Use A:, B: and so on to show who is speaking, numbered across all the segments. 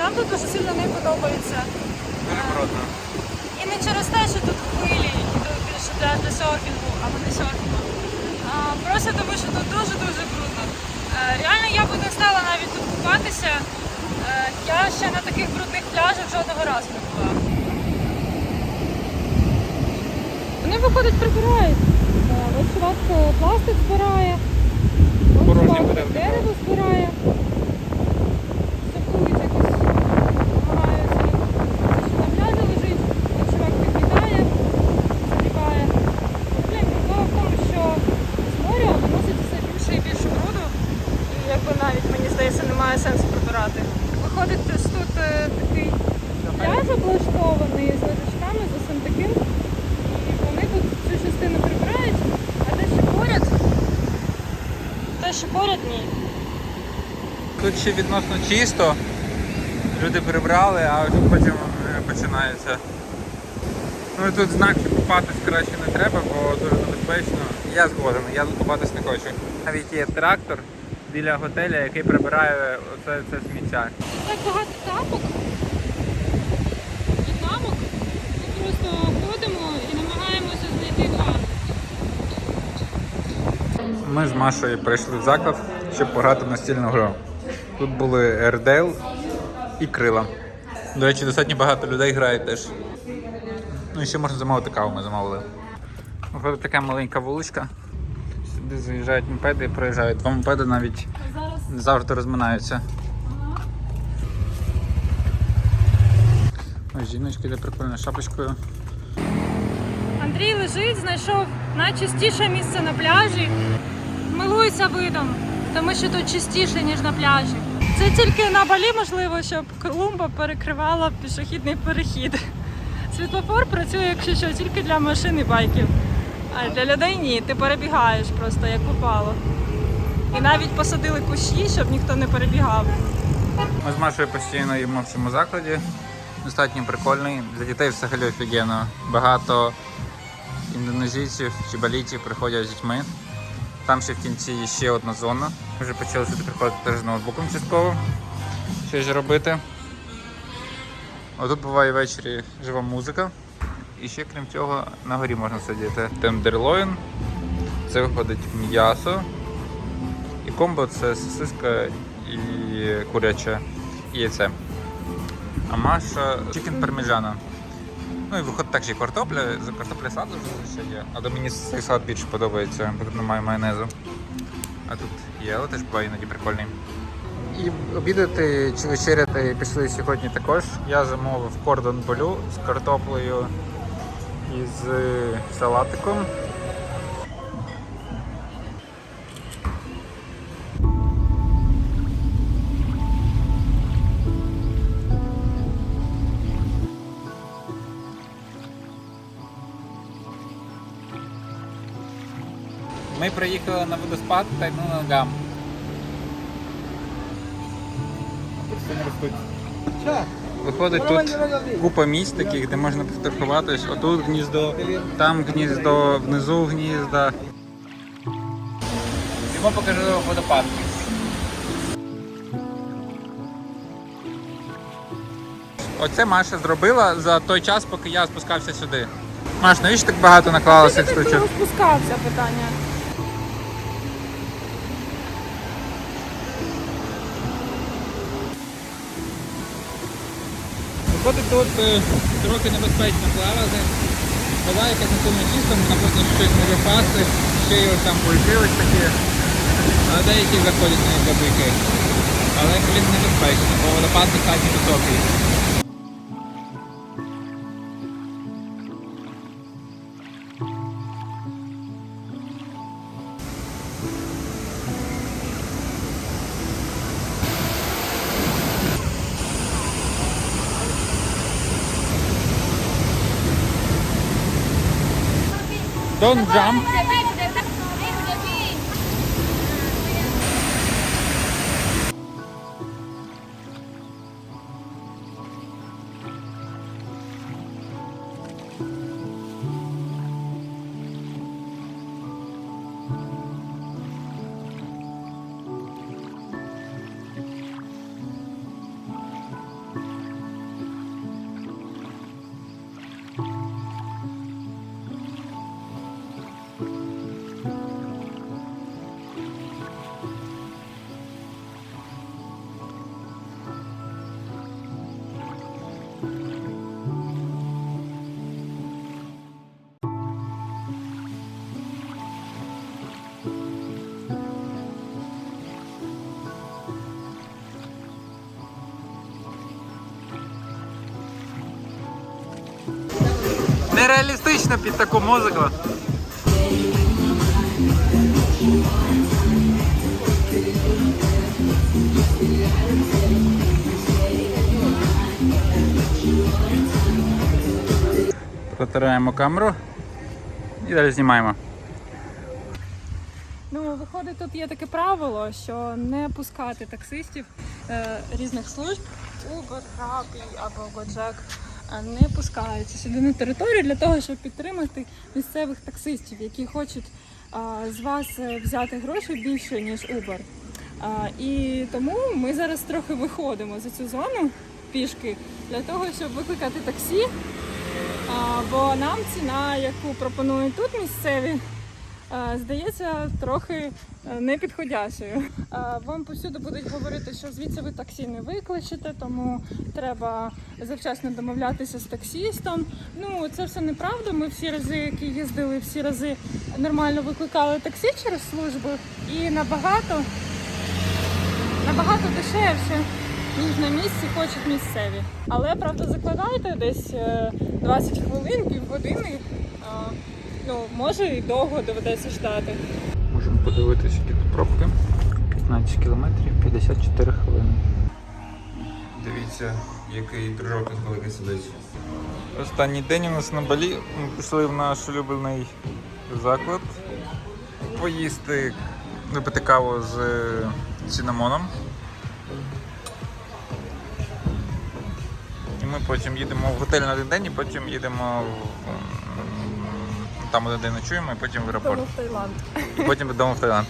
A: нам тут дуже сильно не подобається.
B: Дуже.
A: І не через те, що тут хвилі, і тут більше для, для серфінгу, або не серфінгу. А, просто тому, що тут дуже-дуже брудно. Е, реально я б не стала навіть тут купатися. Е, я ще на таких брудних пляжах жодного разу не була. Вони виходять прибирають. Ось пластик збирає, дерево збирає. Сортують якось, намагаються. Це що на пляжі лежить, ось чувак підмітає, загрібає. Блін, проблема в тому, що з моря виносить все більше і більше бруду. І якби навіть, мені здається, немає сенсу прибирати. Виходить, ось тут е, такий пляж облаштований з лежачками, з усім таким. І вони тут цю частину прибирають, а те, що поряд, що поряд ні.
B: Тут ще відносно чисто. Люди прибрали, а вже потім е, починається. Ну і тут знак, що купатись краще не треба, бо дуже небезпечно. Я згоден, я тут купатись не хочу. Навіть є трактор біля готеля, який прибирає оце це сміття.
A: Так багато тапок і мамок. Ми просто ходимо і намагаємося знайти два.
B: Ми з Машою прийшли в заклад, щоб пограти в настільну гру. Тут були Ердейл і крила. До речі, достатньо багато людей грає теж. Ну і ще можна замовити каву, ми замовили. Виходить така маленька вуличка. Сюди заїжджають мопеди і проїжджають. Два мопеди навіть не завжди розминаються. Ось жіночка йде прикольною шапочкою.
A: Андрій лежить, знайшов найчистіше місце на пляжі. Милується видом, тому що тут чистіше, ніж на пляжі. Це тільки на балі можливо, щоб клумба перекривала пішохідний перехід. Світлофор працює, якщо що, тільки для машин і байків. А для людей ні, ти перебігаєш просто як попало. І навіть посадили кущі, щоб ніхто не перебігав.
B: Ми з Машою постійно їмо в цьому закладі. Достатньо прикольний. Для дітей взагалі офігенно. Багато індонезійців чи балітів приходять з дітьми. Там ще в кінці є ще одна зона. Ми вже почали сюди приходити теж з ноутбуком частково. Що ж робити. Отут буває ввечері жива музика. І ще крім цього на горі можна сидіти. Тендерлойн. Це виходить м'ясо. І комбо це сосиска і куряче і яйце. А Маша чикен парміжана. Ну і виходить так що і картопля. За картопля сад вже ще є. Але мені цей сад більше подобається, бо тут немає майонезу. А тут є, але теж буває іноді прикольний. І обідати чи вечеряти пішли сьогодні також. Я замовив кордон болю з картоплею і з салатиком. Ми приїхали на водоспад Тайнунгам. Виходить тут купа місць таких, де можна фотографуватись. Отут гніздо, там гніздо, внизу гнізда. Йому покажу водопад. Оце Маша зробила за той час, поки я спускався сюди. Маш, навіщо так багато наклала цих штучок?
A: спускався питання.
B: Виходить тут е, трохи небезпечно плавати. Вода якась чиста, можна просто щось не випасти, ще й там ось такі. а деякі заходять на бабики. Але блін небезпечно, бо водопад достатньо високий. Don't jump. Нереалістично під таку музику. Протираємо камеру і далі знімаємо.
A: Ну, виходить, тут є таке правило, що не пускати таксистів е, різних служб Uber, Rappi або е, не пускаються сюди на територію для того, щоб підтримати місцевих таксистів, які хочуть з вас е, взяти гроші більше, ніж Uber. І тому ми зараз трохи виходимо за цю зону пішки для того, щоб викликати таксі. А, бо нам ціна, яку пропонують тут місцеві, а, здається трохи е, непідходящою. Вам повсюди будуть говорити, що звідси ви таксі не викличете, тому треба завчасно домовлятися з таксістом. Ну це все неправда. Ми всі рази, які їздили, всі рази нормально викликали таксі через службу і набагато, набагато дешевше. Ніж на місці хочуть місцеві. Але правда закладайте десь е, 20 хвилин, півгодини. Ну, може і довго доведеться ждати.
B: Можемо подивитися, які тут пробки. 15 кілометрів, 54 хвилини. Дивіться, який дружок великий сидить. Останній день у нас на Балі. Ми пішли в наш улюблений заклад. Поїсти, випити каву з цинамоном. І ми потім їдемо в готель на один день і потім їдемо в, там один день ночуємо і потім в аеропорт.
A: в Таїланд.
B: І потім додому в Таїланд.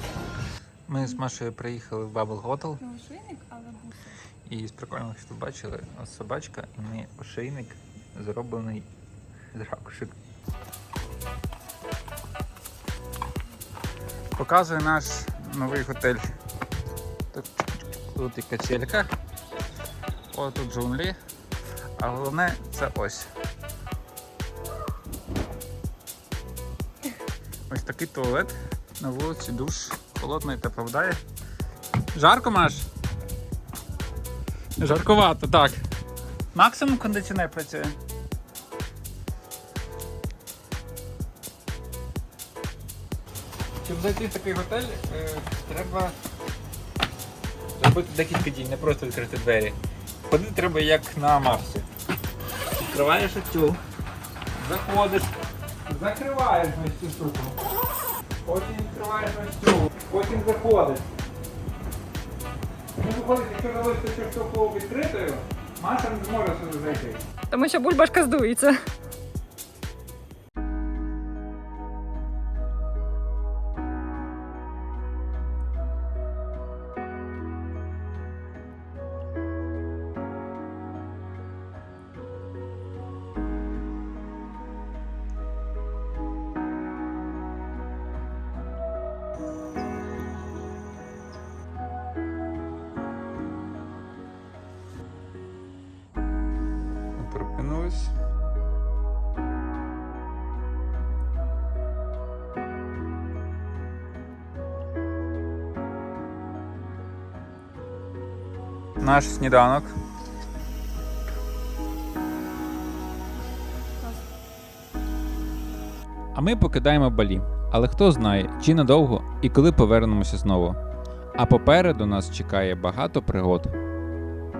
B: Ми з Машею приїхали в Bubble Hotel.
A: Ну, шийник, але буси.
B: І з прикольного, що тут бачили, ось собачка і в неї ошейник зроблений з ракушек. Показує наш новий готель. Тут, тут і качелька. О, тут джунглі. А головне це ось. Ось такий туалет. На вулиці душ холодний та повдає. Жарко, Маш? Жаркувато, так. Максимум кондиціонер працює. Щоб зайти в такий готель, е, треба зробити декілька дій, не просто відкрити двері. Ходити треба як на Марсі. Відкриваєш оцю, заходиш, закриваєш ось цю штуку. Потім відкриваєш ось цю, потім заходиш. Ну, виходить, якщо залишити цю штуку відкритою, Маша не зможе сюди зайти.
A: Тому що бульбашка здується.
B: Наш сніданок. А ми покидаємо Балі. Але хто знає, чи надовго і коли повернемося знову. А попереду нас чекає багато пригод.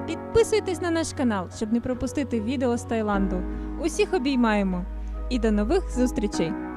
A: Підписуйтесь на наш канал, щоб не пропустити відео з Таїланду. Усіх обіймаємо і до нових зустрічей!